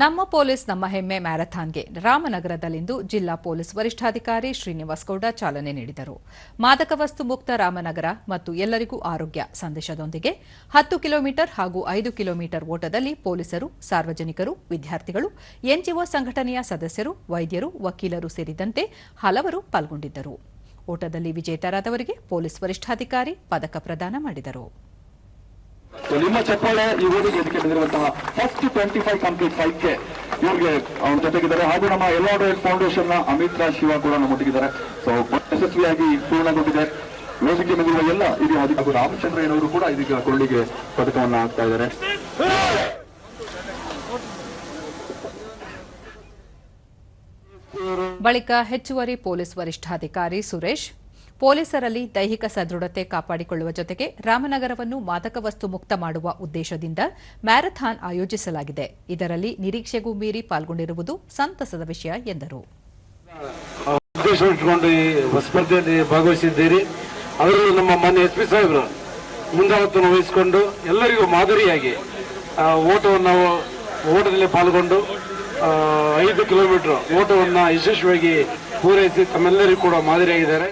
ನಮ್ಮ ಪೊಲೀಸ್ ನಮ್ಮ ಹೆಮ್ಮೆ ಮ್ಯಾರಥಾನ್ಗೆ ರಾಮನಗರದಲ್ಲಿಂದು ಜಿಲ್ಲಾ ಪೊಲೀಸ್ ವರಿಷ್ಠಾಧಿಕಾರಿ ಶ್ರೀನಿವಾಸ್ ಗೌಡ ಚಾಲನೆ ನೀಡಿದರು. ಮಾದಕ ವಸ್ತು ಮುಕ್ತ ರಾಮನಗರ ಮತ್ತು ಎಲ್ಲರಿಗೂ ಆರೋಗ್ಯ ಸಂದೇಶದೊಂದಿಗೆ ಹತ್ತು ಕಿಲೋಮೀಟರ್ ಹಾಗೂ ಐದು ಕಿಲೋಮೀಟರ್ ಓಟದಲ್ಲಿ ಪೊಲೀಸರು, ಸಾರ್ವಜನಿಕರು, ವಿದ್ಯಾರ್ಥಿಗಳು, ಎನ್ಜಿಒ ಸಂಘಟನೆಯ ಸದಸ್ಯರು, ವೈದ್ಯರು, ವಕೀಲರು ಸೇರಿದಂತೆ ಹಲವರು ಪಾಲ್ಗೊಂಡಿದ್ದರು. ಓಟದಲ್ಲಿ ವಿಜೇತರಾದವರಿಗೆ ಪೊಲೀಸ್ ವರಿಷ್ಠಾಧಿಕಾರಿ ಪದಕ ಪ್ರದಾನ ಮಾಡಿದರು. ಸೊ ನಿಮ್ಮ ಚಪ್ಪಾಳೆ ಈ ಊರಿಗೆ ಇದಕ್ಕೆ ಬಂದಿರುವಂತಹ ಫಸ್ಟ್ ಟ್ವೆಂಟಿ ಫೈವ್ ಕಂಪ್ಲೀಟ್ ಫೈವ್ಗೆ ಇವ್ರಿಗೆ ಅವ್ರ ಜೊತೆಗಿದ್ದಾರೆ. ಹಾಗೂ ನಮ್ಮ ಎಲ್ಲ ಫೌಂಡೇಶನ್ನ ಅಮಿತ್ ರಾಜ್ ಶಿವ ಕೂಡ ನಮ್ಮೊಟ್ಟಿಗಿದ್ದಾರೆ. ಸೊ ಯಶಸ್ವಿಯಾಗಿ ಪೂರ್ಣಗೊಂಡಿದೆ. ವೇದಿಕೆ ಬಂದಿರುವ ಎಲ್ಲ ಇದೀಗ ಅಧಿಕಾರಿ ರಾಮಚಂದ್ರ ಏನವರು ಕೂಡ ಇದೀಗ ಕೊಳ್ಳಿಗೆ ಪದಕವನ್ನು ಹಾಕ್ತಾ ಇದ್ದಾರೆ. ಬಳಿಕ ಹೆಚ್ಚುವರಿ ಪೊಲೀಸ್ ವರಿಷ್ಠಾಧಿಕಾರಿ ಸುರೇಶ್ ಪೊಲೀಸರಲ್ಲಿ ದೈಹಿಕ ಸದೃಢತೆ ಕಾಪಾಡಿಕೊಳ್ಳುವ ಜೊತೆಗೆ ರಾಮನಗರವನ್ನು ಮಾದಕ ವಸ್ತು ಮುಕ್ತ ಮಾಡುವ ಉದ್ದೇಶದಿಂದ ಮ್ಯಾರಥಾನ್ ಆಯೋಜಿಸಲಾಗಿದೆ. ಇದರಲ್ಲಿ ನಿರೀಕ್ಷೆಗೂ ಮೀರಿ ಪಾಲ್ಗೊಂಡಿರುವುದು ಸಂತಸದ ವಿಷಯ ಎಂದರು. ಸ್ಪರ್ಧೆಯಲ್ಲಿ ಭಾಗವಹಿಸಿದ್ದೀರಿ. ಅದರಲ್ಲೂ ನಮ್ಮ ಮಾನ್ಯ ಎಸ್ ಎಲ್ಲರಿಗೂ ಮಾದರಿಯಾಗಿ ಓಟವನ್ನು ಓಟದಲ್ಲಿ ಪಾಲ್ಗೊಂಡು ಐದು ಕಿಲೋಮೀಟರ್ ಓಟವನ್ನು ಯಶಸ್ವಿಯಾಗಿ ಪೂರೈಸಿ ತಮ್ಮೆಲ್ಲರಿಗೂ ಕೂಡ ಮಾದರಿಯಾಗಿದ್ದಾರೆ.